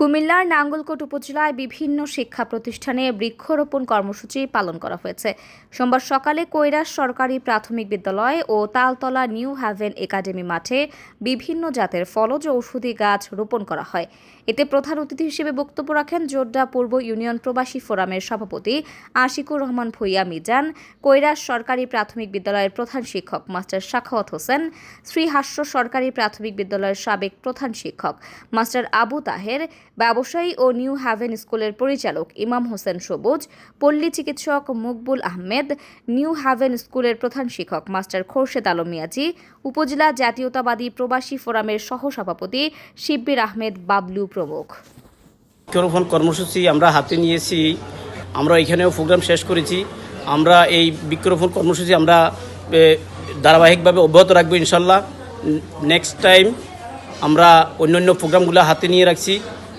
কুমিল্লার নাঙ্গলকোট উপজেলায় বিভিন্ন শিক্ষা প্রতিষ্ঠানে বৃক্ষরোপণ কর্মসূচি পালন করা হয়েছে। সোমবার সকালে কৈরাস সরকারি প্রাথমিক বিদ্যালয় ও তালতলা নিউ হ্যাভেন একাডেমি মাঠে বিভিন্ন জাতের ফলজ ঔষধি গাছ রোপণ করা হয়। এতে প্রধান অতিথি হিসেবে বক্তব্য রাখেন জোড্ডা পূর্ব ইউনিয়ন প্রবাসী ফোরামের সভাপতি আশিকুর রহমান ভুইয়া মিজান, কৈরাস সরকারি প্রাথমিক বিদ্যালয়ের প্রধান শিক্ষক মাস্টার সাখাওয়াত হোসেন, শ্রীহাস্য সরকারি প্রাথমিক বিদ্যালয়ের সাবেক প্রধান শিক্ষক মাস্টার আবু তাহের ব্যবসায়ী ও নিউ হ্যাভেন স্কুলের পরিচালক ইমাম হোসেন সবুজ, পল্লী চিকিৎসক মকবুল আহমেদ, নিউ হ্যাভেন স্কুলের প্রধান শিক্ষক মাস্টার খোরশেদ আলম মিয়াজি, উপজেলা জাতীয়তাবাদী প্রবাসী ফোরামের সহসভাপতি শিব্বির আহমেদ বাবলু প্রমুখ। বৃক্ষরোপণ কর্মসূচি আমরা হাতে নিয়েছি, আমরা এখানেও প্রোগ্রাম শেষ করেছি, আমরা এই বৃক্ষরোপণ কর্মসূচি আমরা ধারাবাহিকভাবে অব্যাহত রাখব ইনশাল্লাহ। নেক্সট টাইম আমরা অন্যান্য প্রোগ্রামগুলো হাতে নিয়ে রাখছি।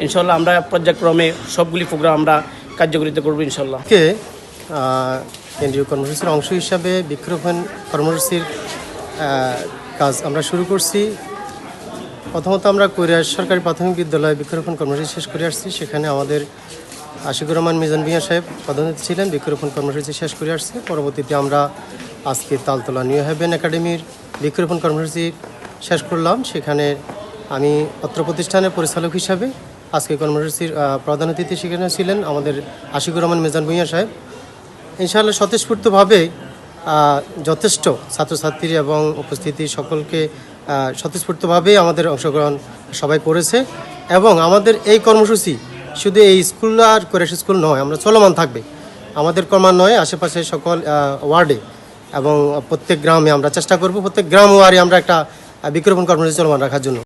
ইনশাল্লাহ আমরা পর্যায়ক্রমে সবগুলি প্রোগ্রাম আমরা কার্যকরিতা করব ইনশাল্লাহ আহ, কেন্দ্রীয় কর্মসূচির অংশ হিসাবে বৃক্ষরোপণ কর্মসূচির কাজ আমরা শুরু করছি। প্রথমত আমরা কৈরাস সরকারি প্রাথমিক বিদ্যালয়ে বৃক্ষরোপণ কর্মসূচি শেষ করে আসছি। সেখানে আমাদের আশিকুর রহমান মিজান মিয়া সাহেব পদোন্নতি ছিলেন। বৃক্ষরোপণ কর্মসূচি শেষ করে আসছে। পরবর্তীতে আমরা আজকে তালতলা নিউ হ্যাভেন একাডেমির বৃক্ষরোপণ কর্মসূচি শেষ করলাম। সেখানে আমি অত্র প্রতিষ্ঠানের পরিচালক হিসাবে আজকে কর্মসূচির প্রধান অতিথি সেখানে ছিলেন আমাদের আশিকুর রহমান মিজান ভুঁইয়া সাহেব। ইনশাআল্লাহ স্বতঃস্ফূর্তভাবে যথেষ্ট ছাত্রছাত্রী এবং উপস্থিতি সকলকে স্বতঃস্ফূর্তভাবেই আমাদের অংশগ্রহণ সবাই করেছে এবং আমাদের এই কর্মসূচি শুধু এই স্কুল আর কোরেশ স্কুল নয় আমরা চলমান থাকবে। আমাদের ক্রমান্বয়ে আশেপাশে সকল ওয়ার্ডে এবং প্রত্যেক গ্রামে আমরা চেষ্টা করব প্রত্যেক গ্রাম ওয়ারে আমরা একটা আহ, কর্মসূচি চলমান রাখার জন্য।